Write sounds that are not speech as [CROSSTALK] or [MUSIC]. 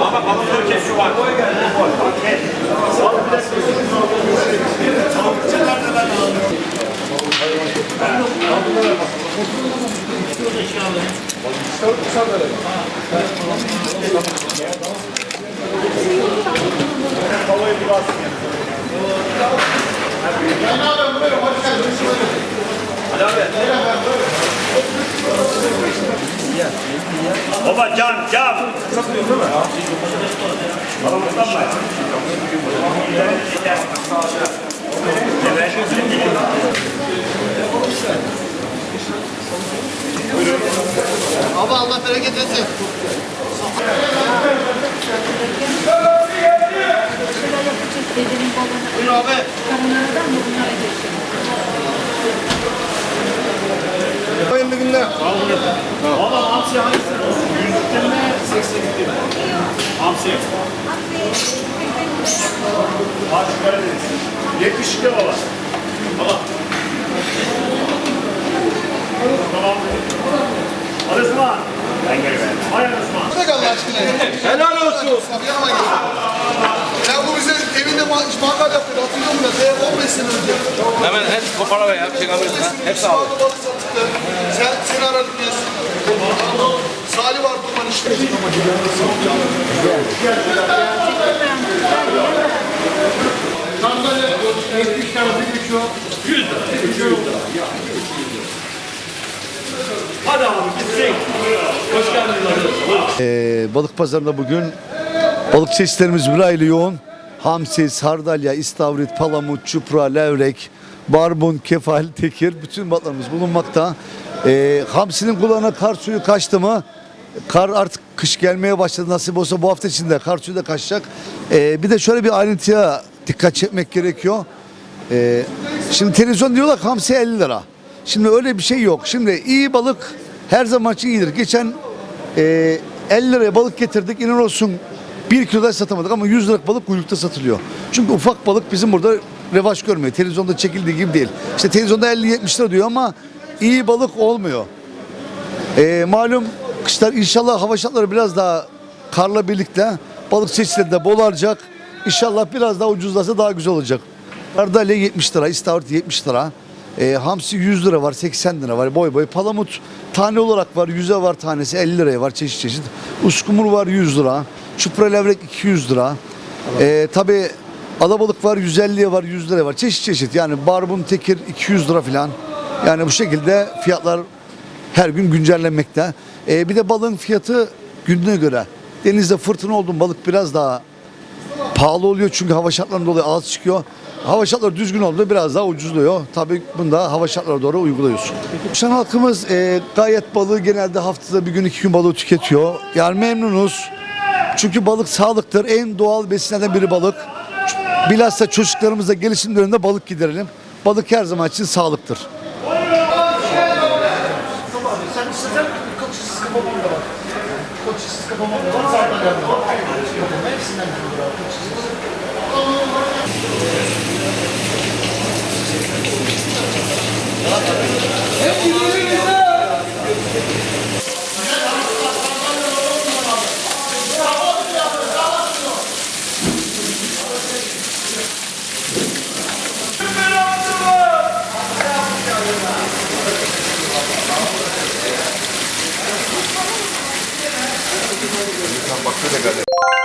Ama balıkları kesiyor var. Baba can can. Aramızdan mı? Abi Allah bereket etsin. Dedenin balonu Buyur abi. karınlardan mı Hayırlı günler. Baba hamsi hangisi? Yüzlükte mi? Seksenlikte mi? Hamsi. Aşk Karadeniz. 72 baba. Baba. Tamam. Ali Osman. Ben geliyorum. Hayır Osman. Bırak Allah aşkına. Helal olsun. Yanıma gel. Ya bu bize evinde ma- mangal yaptı. Hatırlıyor musun? Te- 15 sene önce. Hemen hepsi kopara be ya. Çekebiliriz ha. Hepsi aldı. Balık sattık. Sen, seni aradık biz. Salih var duman işte. Sandalye 70 tanesi geçiyor. Hadi abi gitsin. Hoş geldiniz. Ee, balık pazarında bugün balık çeşitlerimiz bir aile yoğun. Hamsi, sardalya, istavrit, palamut, çupra, levrek, barbun, kefal, [LAUGHS] tekir bütün balıklarımız bulunmakta. Ee, hamsinin kulağına kar suyu kaçtı mı? Kar artık kış gelmeye başladı. Nasip olsa bu hafta içinde kar suyu da kaçacak. Ee, bir de şöyle bir ayrıntıya dikkat çekmek gerekiyor. Ee, şimdi televizyon diyorlar ki hamsi 50 lira. Şimdi öyle bir şey yok. Şimdi iyi balık her zaman için iyidir. Geçen e, 50 liraya balık getirdik. İnan olsun 1 kiloda satamadık ama 100 liralık balık kuyrukta satılıyor. Çünkü ufak balık bizim burada revaç görmüyor. Televizyonda çekildiği gibi değil. İşte televizyonda 50-70 lira diyor ama iyi balık olmuyor. E, malum kışlar inşallah hava şartları biraz daha karla birlikte balık çeşitleri de bol artacak. İnşallah biraz daha ucuzlasa daha güzel olacak. Sardalya 70 lira, istavrit 70 lira. E, hamsi 100 lira var, 80 lira var boy boy. Palamut tane olarak var, 100'e var tanesi 50 liraya var çeşit çeşit. Uskumur var 100 lira. Çupra levrek 200 lira. E, Tabi alabalık var 150'ye var, 100 liraya var. Çeşit çeşit yani barbun tekir 200 lira falan. Yani bu şekilde fiyatlar her gün güncellenmekte. Ee, bir de balığın fiyatı gününe göre. Denizde fırtına oldu balık biraz daha pahalı oluyor çünkü hava şartlarından dolayı az çıkıyor. Hava şartları düzgün oldu biraz daha ucuzluyor. Tabii bunu da hava şartlarına doğru uyguluyorsun. Şan halkımız e, gayet balığı genelde haftada bir gün iki gün balığı tüketiyor. Yani memnunuz. Çünkü balık sağlıktır. En doğal besinlerden biri balık. Bilhassa çocuklarımıza gelişim döneminde balık giderelim. Balık her zaman için sağlıktır. Thank you. Gracias.